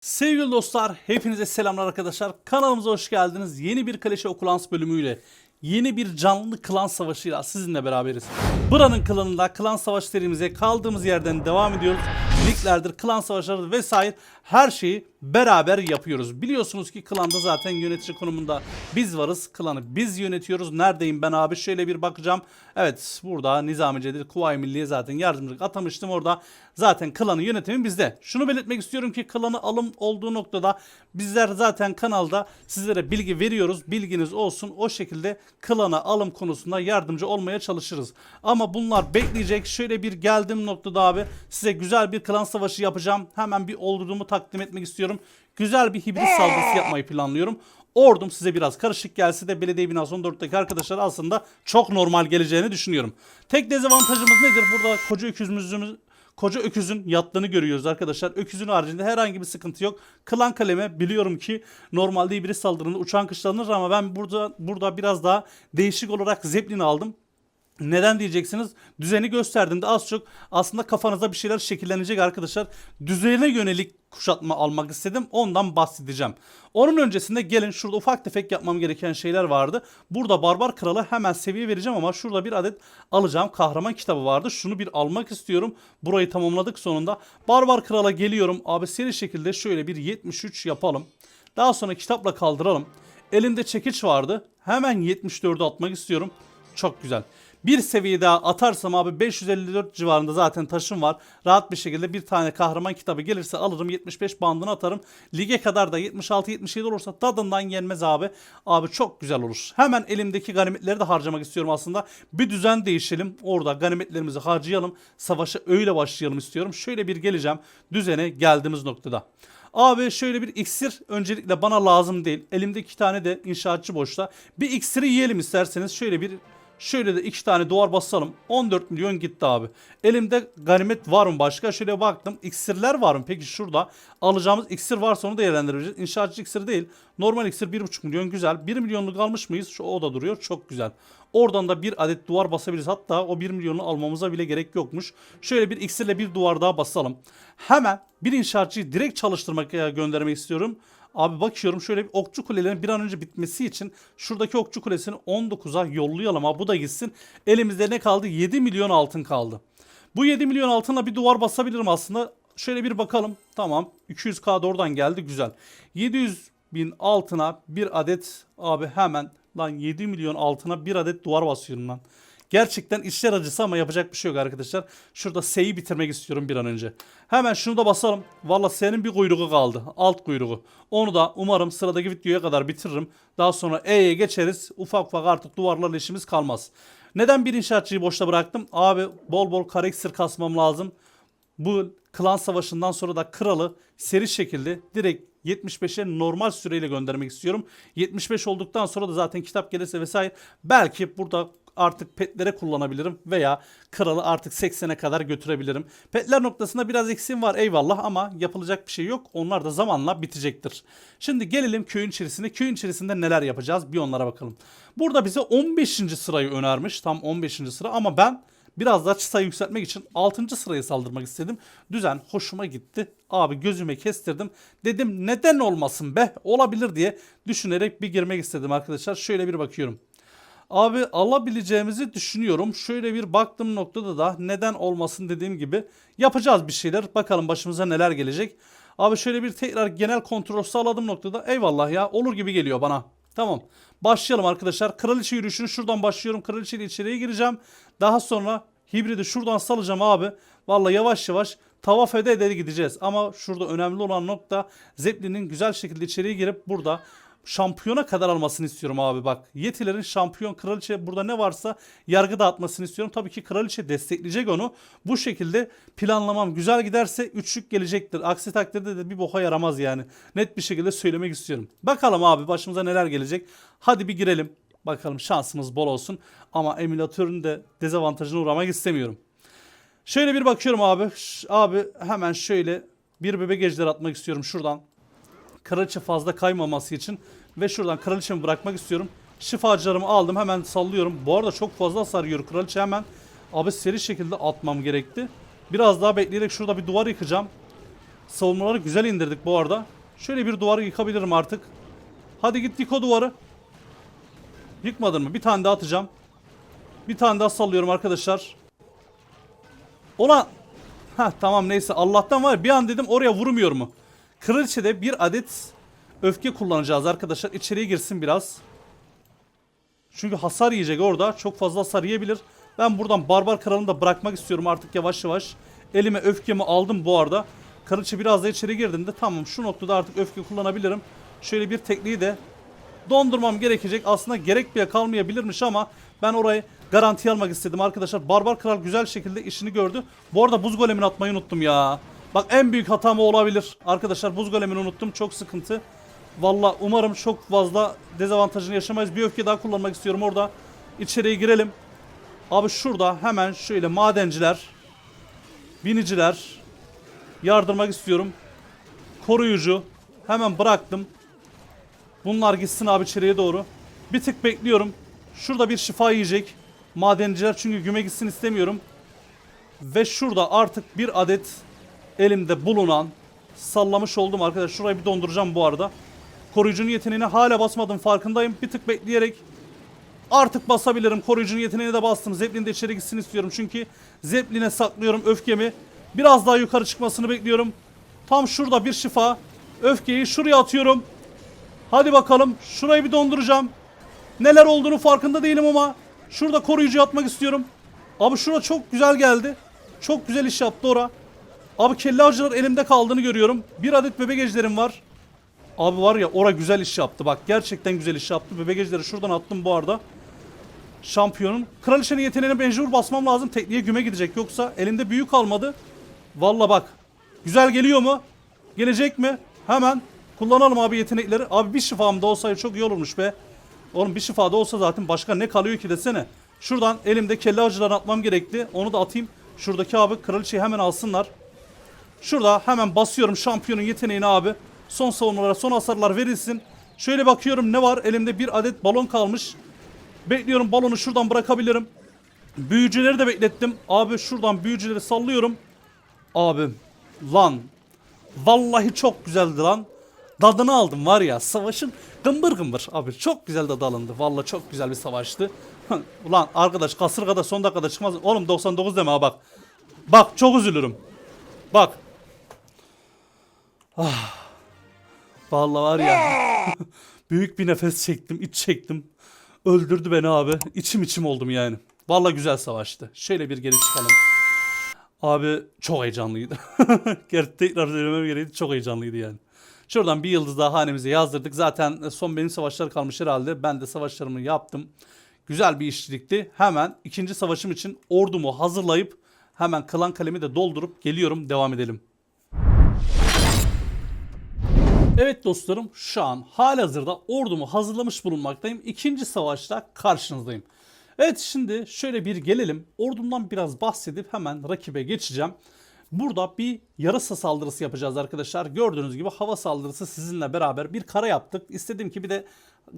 Sevgili dostlar, hepinize selamlar arkadaşlar. Kanalımıza hoş geldiniz. Yeni bir Kaleşe Okulans bölümüyle, yeni bir canlı klan savaşıyla sizinle beraberiz. Buranın klanında klan savaş kaldığımız yerden devam ediyoruz. Liglerdir, klan savaşları vesaire her şeyi beraber yapıyoruz. Biliyorsunuz ki klanda zaten yönetici konumunda biz varız. Klanı biz yönetiyoruz. Neredeyim ben abi? Şöyle bir bakacağım. Evet burada Nizami Cedid Kuvayi Milliye zaten yardımcılık atamıştım orada. Zaten klanı yönetimi bizde. Şunu belirtmek istiyorum ki klanı alım olduğu noktada bizler zaten kanalda sizlere bilgi veriyoruz. Bilginiz olsun. O şekilde klana alım konusunda yardımcı olmaya çalışırız. Ama bunlar bekleyecek. Şöyle bir geldiğim noktada abi size güzel bir klan savaşı yapacağım. Hemen bir ordumu takdim etmek istiyorum. Güzel bir hibrit saldırısı yapmayı planlıyorum. Ordum size biraz karışık gelse de belediye binası 14'teki arkadaşlar aslında çok normal geleceğini düşünüyorum. Tek dezavantajımız nedir? Burada koca öküzümüzümüz koca öküzün yattığını görüyoruz arkadaşlar. Öküzün haricinde herhangi bir sıkıntı yok. Klan kaleme biliyorum ki normalde hibrit saldırında uçağın kışlanır ama ben burada burada biraz daha değişik olarak Zeppelin aldım. Neden diyeceksiniz? Düzeni gösterdiğimde az çok aslında kafanızda bir şeyler şekillenecek arkadaşlar. Düzene yönelik kuşatma almak istedim. Ondan bahsedeceğim. Onun öncesinde gelin şurada ufak tefek yapmam gereken şeyler vardı. Burada Barbar Kralı hemen seviye vereceğim ama şurada bir adet alacağım kahraman kitabı vardı. Şunu bir almak istiyorum. Burayı tamamladık sonunda. Barbar Kral'a geliyorum. Abi seri şekilde şöyle bir 73 yapalım. Daha sonra kitapla kaldıralım. Elimde çekiç vardı. Hemen 74'ü atmak istiyorum. Çok güzel. Bir seviye daha atarsam abi 554 civarında zaten taşım var. Rahat bir şekilde bir tane kahraman kitabı gelirse alırım 75 bandını atarım. Lige kadar da 76-77 olursa tadından yenmez abi. Abi çok güzel olur. Hemen elimdeki ganimetleri de harcamak istiyorum aslında. Bir düzen değişelim. Orada ganimetlerimizi harcayalım. Savaşa öyle başlayalım istiyorum. Şöyle bir geleceğim. Düzene geldiğimiz noktada. Abi şöyle bir iksir öncelikle bana lazım değil. Elimde iki tane de inşaatçı boşta. Bir iksiri yiyelim isterseniz. Şöyle bir Şöyle de iki tane duvar basalım. 14 milyon gitti abi. Elimde ganimet var mı başka? Şöyle baktım. İksirler var mı? Peki şurada alacağımız iksir varsa onu değerlendireceğiz. İnşaatçı iksiri değil. Normal iksir 1,5 milyon güzel. 1 milyonluk almış mıyız? Şu o da duruyor. Çok güzel. Oradan da bir adet duvar basabiliriz. Hatta o 1 milyonu almamıza bile gerek yokmuş. Şöyle bir iksirle bir duvar daha basalım. Hemen bir inşaatçıyı direkt çalıştırmak göndermek istiyorum. Abi bakıyorum şöyle bir okçu kulelerin bir an önce bitmesi için şuradaki okçu kulesini 19'a yollayalım ha bu da gitsin. Elimizde ne kaldı? 7 milyon altın kaldı. Bu 7 milyon altınla bir duvar basabilirim aslında. Şöyle bir bakalım. Tamam. 200k da oradan geldi. Güzel. 700 bin altına bir adet abi hemen lan 7 milyon altına bir adet duvar basıyorum lan. Gerçekten işler acısı ama yapacak bir şey yok arkadaşlar. Şurada S'yi bitirmek istiyorum bir an önce. Hemen şunu da basalım. Valla S'nin bir kuyruğu kaldı. Alt kuyruğu. Onu da umarım sıradaki videoya kadar bitiririm. Daha sonra E'ye geçeriz. Ufak ufak artık duvarlarla işimiz kalmaz. Neden bir inşaatçıyı boşta bıraktım? Abi bol bol kareksir kasmam lazım. Bu klan savaşından sonra da kralı seri şekilde direkt 75'e normal süreyle göndermek istiyorum. 75 olduktan sonra da zaten kitap gelirse vesaire belki burada artık petlere kullanabilirim veya kralı artık 80'e kadar götürebilirim. Petler noktasında biraz eksiğim var eyvallah ama yapılacak bir şey yok. Onlar da zamanla bitecektir. Şimdi gelelim köyün içerisinde. Köyün içerisinde neler yapacağız bir onlara bakalım. Burada bize 15. sırayı önermiş. Tam 15. sıra ama ben Biraz daha çıtayı yükseltmek için 6. sıraya saldırmak istedim. Düzen hoşuma gitti. Abi gözüme kestirdim. Dedim neden olmasın be olabilir diye düşünerek bir girmek istedim arkadaşlar. Şöyle bir bakıyorum. Abi alabileceğimizi düşünüyorum. Şöyle bir baktığım noktada da neden olmasın dediğim gibi yapacağız bir şeyler. Bakalım başımıza neler gelecek. Abi şöyle bir tekrar genel kontrol sağladığım noktada eyvallah ya olur gibi geliyor bana. Tamam. Başlayalım arkadaşlar. Kraliçe yürüyüşünü şuradan başlıyorum. Kraliçe ile içeriye gireceğim. Daha sonra hibridi şuradan salacağım abi. Vallahi yavaş yavaş tavaf ede ede gideceğiz. Ama şurada önemli olan nokta Zeppelin'in güzel şekilde içeriye girip burada şampiyona kadar almasını istiyorum abi bak. Yetilerin şampiyon kraliçe burada ne varsa yargı dağıtmasını istiyorum. Tabii ki kraliçe destekleyecek onu. Bu şekilde planlamam güzel giderse üçlük gelecektir. Aksi takdirde de bir boka yaramaz yani. Net bir şekilde söylemek istiyorum. Bakalım abi başımıza neler gelecek. Hadi bir girelim. Bakalım şansımız bol olsun. Ama emülatörün de dezavantajına uğramak istemiyorum. Şöyle bir bakıyorum abi. Abi hemen şöyle bir bebek ejder atmak istiyorum şuradan. Kraliçe fazla kaymaması için ve şuradan kraliçemi bırakmak istiyorum. Şifacılarımı aldım hemen sallıyorum. Bu arada çok fazla hasar yiyor kraliçe hemen. Abi seri şekilde atmam gerekti. Biraz daha bekleyerek şurada bir duvar yıkacağım. Savunmaları güzel indirdik bu arada. Şöyle bir duvarı yıkabilirim artık. Hadi git yık o duvarı. Yıkmadın mı? Bir tane daha atacağım. Bir tane daha sallıyorum arkadaşlar. Ulan. Ha tamam neyse Allah'tan var bir an dedim oraya vurmuyor mu? Kraliçe'de bir adet öfke kullanacağız arkadaşlar. İçeriye girsin biraz. Çünkü hasar yiyecek orada. Çok fazla hasar yiyebilir. Ben buradan barbar kralını da bırakmak istiyorum artık yavaş yavaş. Elime öfkemi aldım bu arada. Kraliçe biraz da içeri girdiğinde tamam şu noktada artık öfke kullanabilirim. Şöyle bir tekniği de dondurmam gerekecek. Aslında gerek bile kalmayabilirmiş ama ben orayı garanti almak istedim arkadaşlar. Barbar Kral güzel şekilde işini gördü. Bu arada buz golemini atmayı unuttum ya. Bak en büyük hatam o olabilir. Arkadaşlar buz golemini unuttum. Çok sıkıntı. Valla umarım çok fazla dezavantajını yaşamayız. Bir öfke daha kullanmak istiyorum orada. İçeriye girelim. Abi şurada hemen şöyle madenciler, biniciler yardırmak istiyorum. Koruyucu hemen bıraktım. Bunlar gitsin abi içeriye doğru. Bir tık bekliyorum. Şurada bir şifa yiyecek. Madenciler çünkü güme gitsin istemiyorum. Ve şurada artık bir adet elimde bulunan sallamış oldum arkadaşlar. Şurayı bir donduracağım bu arada. Koruyucunun yeteneğine hala basmadım farkındayım. Bir tık bekleyerek artık basabilirim. Koruyucunun yeteneğine de bastım. Zeppelin de içeri gitsin istiyorum. Çünkü Zeppelin'e saklıyorum öfkemi. Biraz daha yukarı çıkmasını bekliyorum. Tam şurada bir şifa. Öfkeyi şuraya atıyorum. Hadi bakalım. Şurayı bir donduracağım. Neler olduğunu farkında değilim ama şurada koruyucu atmak istiyorum. Abi şura çok güzel geldi. Çok güzel iş yaptı ora. Abi kelle avcılar elimde kaldığını görüyorum. Bir adet bebek ejderim var. Abi var ya ora güzel iş yaptı. Bak gerçekten güzel iş yaptı. Bebek ejderi şuradan attım bu arada. Şampiyonun. Kraliçenin yeteneğine mecbur basmam lazım. Tekniğe güme gidecek. Yoksa elinde büyük kalmadı. Valla bak. Güzel geliyor mu? Gelecek mi? Hemen kullanalım abi yetenekleri. Abi bir şifam da olsaydı çok iyi olurmuş be. Oğlum bir şifa da olsa zaten başka ne kalıyor ki desene. Şuradan elimde kelle avcılarını atmam gerekti. Onu da atayım. Şuradaki abi kraliçeyi hemen alsınlar. Şurada hemen basıyorum şampiyonun yeteneğini abi. Son savunmalara son hasarlar verilsin. Şöyle bakıyorum ne var? Elimde bir adet balon kalmış. Bekliyorum balonu şuradan bırakabilirim. Büyücüleri de beklettim. Abi şuradan büyücüleri sallıyorum. Abi lan. Vallahi çok güzeldi lan. Dadını aldım var ya savaşın gımbır gımbır. Abi çok güzel dadı alındı. Vallahi çok güzel bir savaştı. Ulan arkadaş kasırgada son dakikada çıkmaz. Oğlum 99 deme ha bak. Bak çok üzülürüm. Bak. Ah. Vallahi var ya. Büyük bir nefes çektim, iç çektim. Öldürdü beni abi. İçim içim oldum yani. Vallahi güzel savaştı. Şöyle bir geri çıkalım. Abi çok heyecanlıydı. Gerçi tekrar söylemem gereği çok heyecanlıydı yani. Şuradan bir yıldız daha hanemize yazdırdık. Zaten son benim savaşlar kalmış herhalde. Ben de savaşlarımı yaptım. Güzel bir işçilikti. Hemen ikinci savaşım için ordumu hazırlayıp hemen klan kalemi de doldurup geliyorum. Devam edelim. Evet dostlarım şu an halihazırda ordumu hazırlamış bulunmaktayım. İkinci savaşta karşınızdayım. Evet şimdi şöyle bir gelelim. Ordumdan biraz bahsedip hemen rakibe geçeceğim. Burada bir yarasa saldırısı yapacağız arkadaşlar. Gördüğünüz gibi hava saldırısı sizinle beraber bir kara yaptık. İstedim ki bir de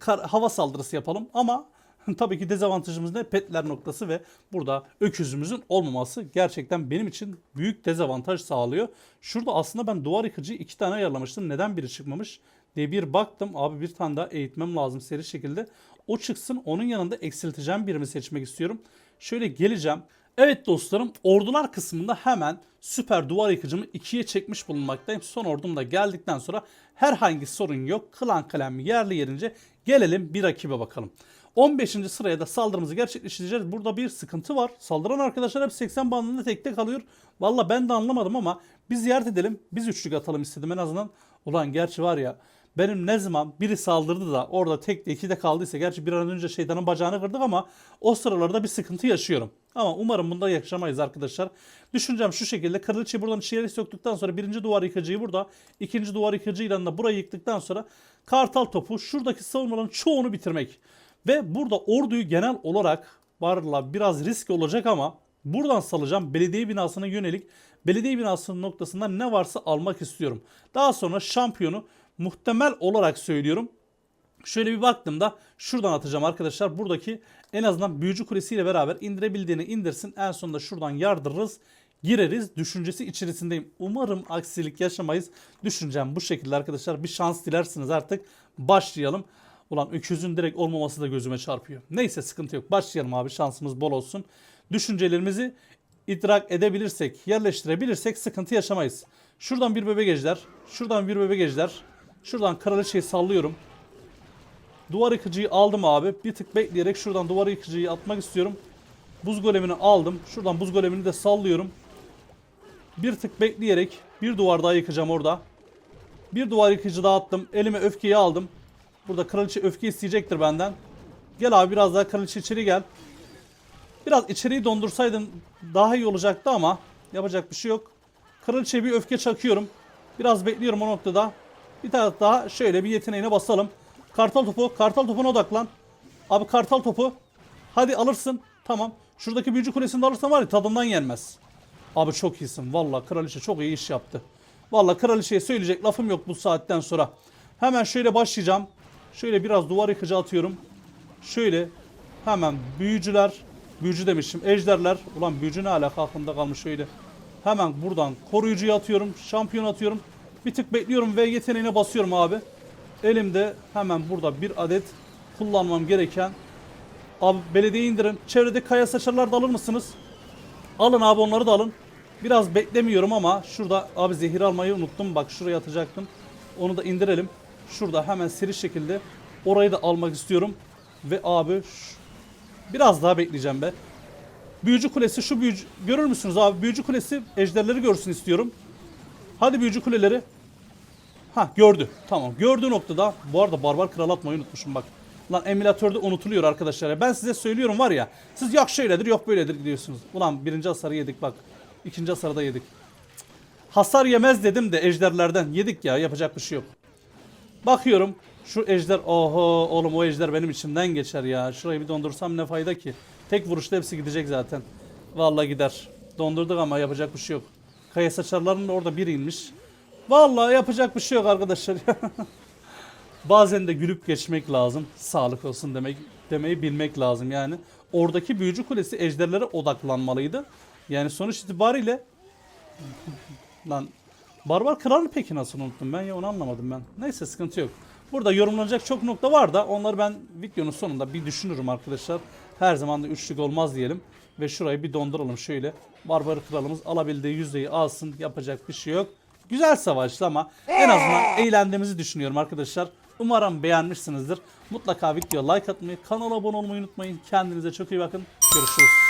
hava saldırısı yapalım ama tabii ki dezavantajımız ne? Petler noktası ve burada öküzümüzün olmaması gerçekten benim için büyük dezavantaj sağlıyor. Şurada aslında ben duvar yıkıcıyı iki tane ayarlamıştım. Neden biri çıkmamış diye bir baktım. Abi bir tane daha eğitmem lazım seri şekilde. O çıksın onun yanında eksilteceğim birimi seçmek istiyorum. Şöyle geleceğim. Evet dostlarım ordular kısmında hemen süper duvar yıkıcımı ikiye çekmiş bulunmaktayım. Son ordum da geldikten sonra herhangi sorun yok. Klan kalem yerli yerince gelelim bir rakibe bakalım. 15. sıraya da saldırımızı gerçekleştireceğiz. Burada bir sıkıntı var. Saldıran arkadaşlar hep 80 bandında tekte kalıyor. Valla ben de anlamadım ama bir ziyaret edelim. Biz üçlük atalım istedim en azından. Ulan gerçi var ya benim ne zaman biri saldırdı da orada tek iki de kaldıysa gerçi bir an önce şeytanın bacağını kırdık ama o sıralarda bir sıkıntı yaşıyorum. Ama umarım bunda yaşamayız arkadaşlar. Düşüncem şu şekilde kraliçeyi buradan içeri soktuktan sonra birinci duvar yıkıcıyı burada ikinci duvar yıkıcıyla da burayı yıktıktan sonra kartal topu şuradaki savunmaların çoğunu bitirmek. Ve burada orduyu genel olarak varla biraz risk olacak ama buradan salacağım belediye binasına yönelik belediye binasının noktasından ne varsa almak istiyorum. Daha sonra şampiyonu muhtemel olarak söylüyorum. Şöyle bir baktığımda şuradan atacağım arkadaşlar. Buradaki en azından büyücü kulesiyle beraber indirebildiğini indirsin. En sonunda şuradan yardırırız. gireriz düşüncesi içerisindeyim. Umarım aksilik yaşamayız. Düşüncem bu şekilde arkadaşlar. Bir şans dilersiniz artık. Başlayalım. Ulan öküzün direkt olmaması da gözüme çarpıyor. Neyse sıkıntı yok. Başlayalım abi şansımız bol olsun. Düşüncelerimizi idrak edebilirsek, yerleştirebilirsek sıkıntı yaşamayız. Şuradan bir bebek ejder. Şuradan bir bebek ejder. Şuradan kraliçeyi sallıyorum. Duvar yıkıcıyı aldım abi. Bir tık bekleyerek şuradan duvar yıkıcıyı atmak istiyorum. Buz golemini aldım. Şuradan buz golemini de sallıyorum. Bir tık bekleyerek bir duvar daha yıkacağım orada. Bir duvar yıkıcı daha attım. Elime öfkeyi aldım. Burada kraliçe öfke isteyecektir benden. Gel abi biraz daha kraliçe içeri gel. Biraz içeriği dondursaydın daha iyi olacaktı ama yapacak bir şey yok. Kraliçeye bir öfke çakıyorum. Biraz bekliyorum o noktada. Bir tane daha şöyle bir yeteneğine basalım. Kartal topu, kartal topuna odaklan. Abi kartal topu. Hadi alırsın. Tamam. Şuradaki büyücü kulesini de alırsan var ya tadından yenmez. Abi çok iyisin. Valla kraliçe çok iyi iş yaptı. Valla kraliçeye söyleyecek lafım yok bu saatten sonra. Hemen şöyle başlayacağım. Şöyle biraz duvar yıkıcı atıyorum. Şöyle hemen büyücüler, büyücü demişim, ejderler. Ulan büyücü ne alaka aklımda kalmış şöyle. Hemen buradan koruyucuyu atıyorum, şampiyon atıyorum. Bir tık bekliyorum ve yeteneğine basıyorum abi. Elimde hemen burada bir adet kullanmam gereken Abi belediye indirin. Çevredeki kaya saçarlar da alır mısınız? Alın abi onları da alın. Biraz beklemiyorum ama şurada abi zehir almayı unuttum. Bak şuraya atacaktım. Onu da indirelim. Şurada hemen seri şekilde orayı da almak istiyorum. Ve abi biraz daha bekleyeceğim be. Büyücü kulesi şu büyücü görür müsünüz abi? Büyücü kulesi ejderleri görsün istiyorum. Hadi büyücü kuleleri. Ha gördü. Tamam. Gördüğü noktada bu arada barbar kral atmayı unutmuşum bak. Lan emülatörde unutuluyor arkadaşlar. Ben size söylüyorum var ya. Siz yok şöyledir yok böyledir diyorsunuz. Ulan birinci hasarı yedik bak. İkinci hasarı da yedik. Hasar yemez dedim de ejderlerden. Yedik ya yapacak bir şey yok. Bakıyorum şu ejder oho oğlum o ejder benim içimden geçer ya. Şurayı bir dondursam ne fayda ki. Tek vuruşta hepsi gidecek zaten. Vallahi gider. Dondurduk ama yapacak bir şey yok. Kaya saçarların da orada biri inmiş. Vallahi yapacak bir şey yok arkadaşlar. Bazen de gülüp geçmek lazım. Sağlık olsun demek demeyi bilmek lazım yani. Oradaki büyücü kulesi ejderlere odaklanmalıydı. Yani sonuç itibariyle lan Barbar Kral'ı peki nasıl unuttum ben ya onu anlamadım ben. Neyse sıkıntı yok. Burada yorumlanacak çok nokta var da onları ben videonun sonunda bir düşünürüm arkadaşlar. Her zaman da üçlük olmaz diyelim. Ve şurayı bir donduralım şöyle. Barbar Kralımız alabildiği yüzdeyi alsın. Yapacak bir şey yok. Güzel savaştı ama en azından eğlendiğimizi düşünüyorum arkadaşlar. Umarım beğenmişsinizdir. Mutlaka videoya like atmayı, kanala abone olmayı unutmayın. Kendinize çok iyi bakın. Görüşürüz.